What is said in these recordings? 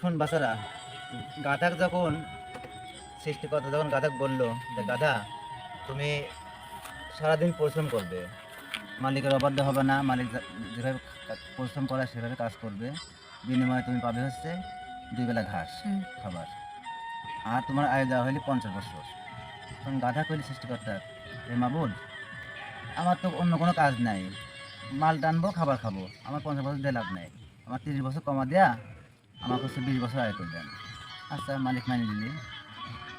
শোন বাচ্চারা গাধাক যখন সৃষ্টিকর্তা যখন গাধাক বলল যে গাধা তুমি সারাদিন পরিশ্রম করবে। মালিকের অবাধ্য হবে না মালিক যা- যেভাবে পরিশ্রম করা সেভাবে কাজ করবে। বিনিময়ে তুমি পাবে হচ্ছে দুই বেলা ঘাস খাবার। আর তোমার আয় দেওয়া হইলে পঞ্চাশ বছর। তখন গাধা কইলে সৃষ্টিকর্তা রে মাবুল আমার তো অন্য কোনো কাজ নাই। মাল টানবো খাবার খাব। আমার পঞ্চাশ বছর দিয়ে লাভ নাই। আমার তিরিশ বছর কমা দেয়া আমার হচ্ছে বিশ বছর আয় দেন। আচ্ছা মালিক মানে দিলি।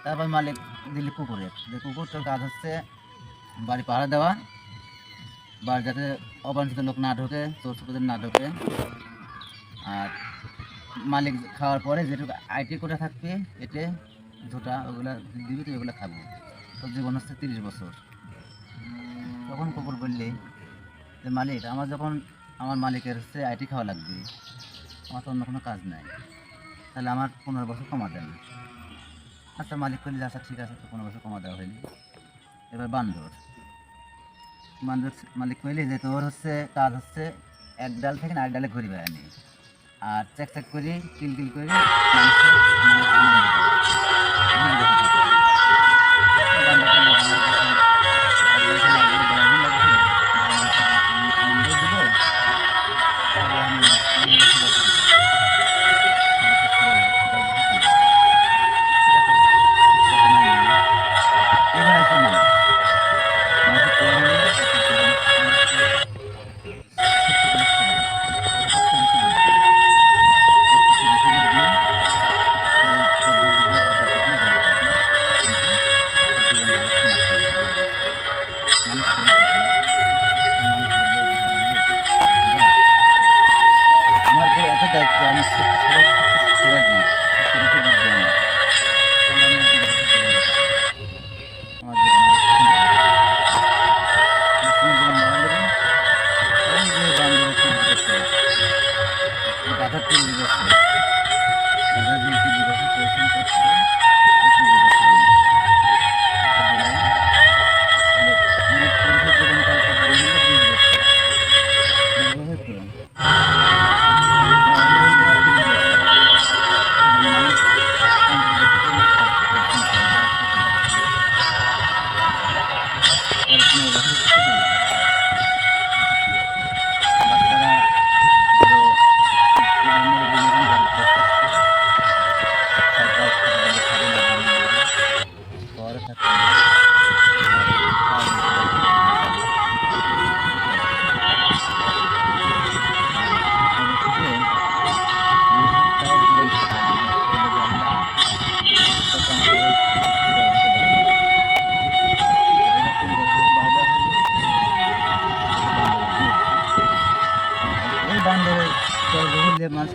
তারপর মালিক দিলি কুকুরের যে কুকুরটার কাজ হচ্ছে বাড়ি পাহারা দেওয়া, বাড়ি যাতে অবাঞ্ছিত লোক না ঢোকে, চোর চুকুদের না ঢোকে। আর মালিক খাওয়ার পরে যেটুকু আইটি করে থাকবে এতে ঝোটা, ওগুলা দিবি তো ওগুলো খাব। তোর জীবন হচ্ছে তিরিশ বছর। তখন কুকুর বললি যে, মালিক, আমার যখন আমার মালিকের হচ্ছে আইটি খাওয়া লাগবে আমার তো অন্য কোনো কাজ নাই। তাহলে আমার পনেরো বছর কমা দেন। আচ্ছা মালিক করলে আচ্ছা ঠিক আছে, তো পনেরো বছর কমা দেওয়া হয়নি। এবার বান্দর। বান্দর মালিক কইলে যে, তোর হচ্ছে কাজ হচ্ছে এক ডাল থেকে আরেক ডালে ঘুরি বেড়ানি। আর চেক চেক করি কিল কিল করি এবার আসি গাধার তিন বছর গাধা যে তিন বছর পরিশ্রম করছে ওই তিন বছর আমার। বললাম, তাহলে আমার পরিচয় জীবন কাল কত দিন হলো? বিশ বছর। বিশ বছর বান্দরে যে মাছ